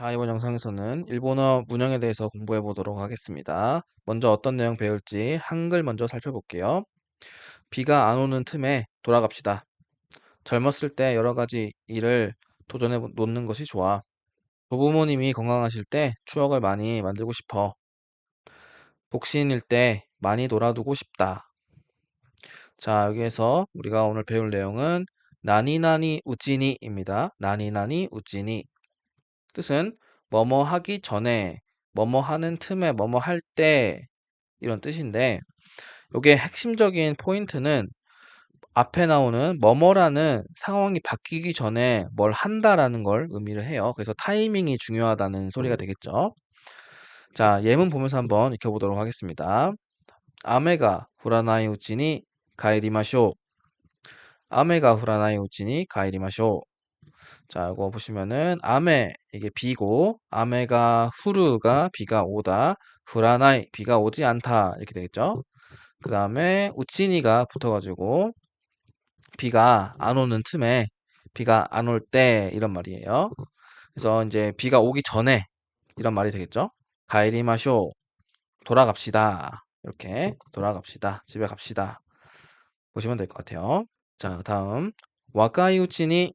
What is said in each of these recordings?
자, 이번 영상에서는 일본어 문형에 대해서 공부해 보도록 하겠습니다. 먼저 어떤 내용 배울지 한글 먼저 살펴볼게요. 비가 안 오는 틈에 돌아갑시다. 젊었을 때 여러 가지 일을 도전해 놓는 것이 좋아. 조부모님이 건강하실 때 추억을 많이 만들고 싶어. 독신일 때 많이 놀아두고 싶다. 자, 여기에서 우리가 오늘 배울 내용은 나니나니 우찌니입니다. 나니나니 우찌니. 뜻은 뭐뭐 하기 전에, 뭐뭐 하는 틈에, 뭐뭐 할 때 이런 뜻인데 요게 핵심적인 포인트는 앞에 나오는 뭐뭐라는 상황이 바뀌기 전에 뭘 한다라는 걸 의미를 해요. 그래서 타이밍이 중요하다는 소리가 되겠죠. 자, 예문 보면서 한번 익혀보도록 하겠습니다. 아메가 후라나이 우치니 가이리마쇼. 아메가 후라나이 우치니 가이리마쇼. 자, 이거 보시면은 아메 이게 비고 아메가 후르가 비가 오다 후라나이 비가 오지 않다 이렇게 되겠죠. 그 다음에 우치니가 붙어가지고 비가 안 오는 틈에 비가 안 올 때 이런 말이에요. 그래서 이제 비가 오기 전에 이런 말이 되겠죠. 가이리마쇼 돌아갑시다 이렇게 돌아갑시다 집에 갑시다 보시면 될 것 같아요. 자, 다음 와카이 우치니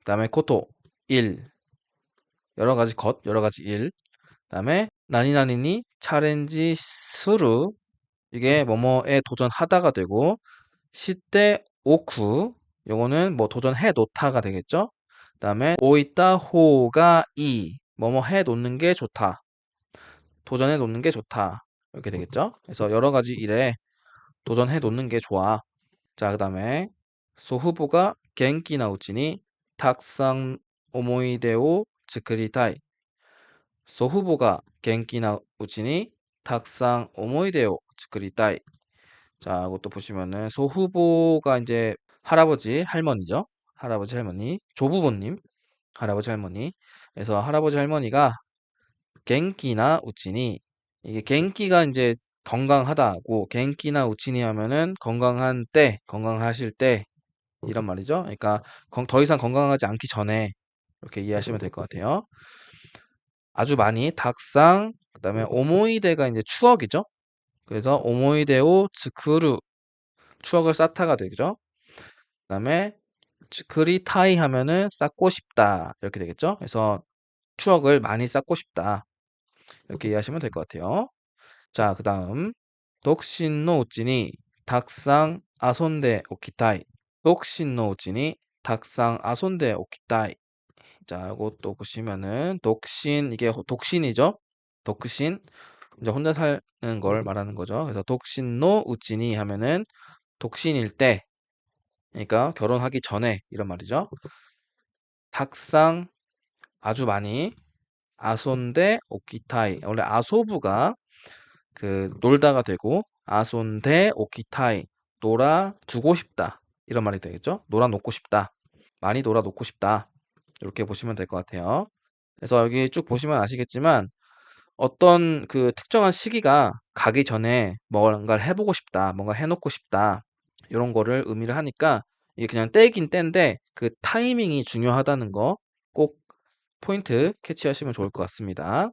그 다음에 코토 1 여러 가지 것 여러 가지 일. 그 다음에 나니나니니 차렌지 수루. 이게 뭐뭐에 도전하다가 되고 시대 오쿠. 요거는 뭐 도전해 놓다가 되겠죠? 그 다음에 오이타 호가 이. 뭐뭐 해 놓는 게 좋다. 도전해 놓는 게 좋다. 이렇게 되겠죠? 그래서 여러 가지 일에 도전해 놓는 게 좋아. 자 그 다음에 소후보가 겐키 나우치니 たくさん思い出を作りたい。祖父母が元気なうちにたくさん思い出を作りたい。 자, 이것도 보시면은 소후보가 이제 할아버지, 할머니죠. 할아버지, 할머니, 조부모님, 할아버지, 할머니. 그래서 할아버지, 할머니가 갱기나 우치니 이게 갱기가 이제 건강하다고 갱기나 우치니 하면은 건강한 때, 건강하실 때 이런 말이죠. 그러니까 더 이상 건강하지 않기 전에 이렇게 이해하시면 될 것 같아요. 아주 많이 닭상 그다음에 오모이데가 이제 추억이죠. 그래서 오모이데오 츠크루 추억을 쌓다가 되죠. 그다음에 그리타이 하면은 쌓고 싶다 이렇게 되겠죠. 그래서 추억을 많이 쌓고 싶다 이렇게 이해하시면 될 것 같아요. 자, 그다음 독신노 우찌니 닭상 아손데 오키타이 독신노진이 닭상 아손데 오키다이 자 이것도 보시면은 독신 이게 독신이죠? 독신. 이제 혼자 사는 걸 말하는 거죠. 그래서 독신노 우진이 하면은 독신일 때 그러니까 결혼하기 전에 이런 말이죠. 닭상 아주 많이 아손데 오키타이. 원래 아소부가 그 놀다가 되고 아손데 오키타이 놀아 주고 싶다. 이런 말이 되겠죠. 놀아놓고 싶다. 많이 놀아놓고 싶다. 이렇게 보시면 될 것 같아요. 그래서 여기 쭉 보시면 아시겠지만 어떤 그 특정한 시기가 가기 전에 뭔가를 해보고 싶다. 뭔가 해놓고 싶다. 이런 거를 의미를 하니까 이게 그냥 때긴 때인데 그 타이밍이 중요하다는 거 꼭 포인트 캐치하시면 좋을 것 같습니다.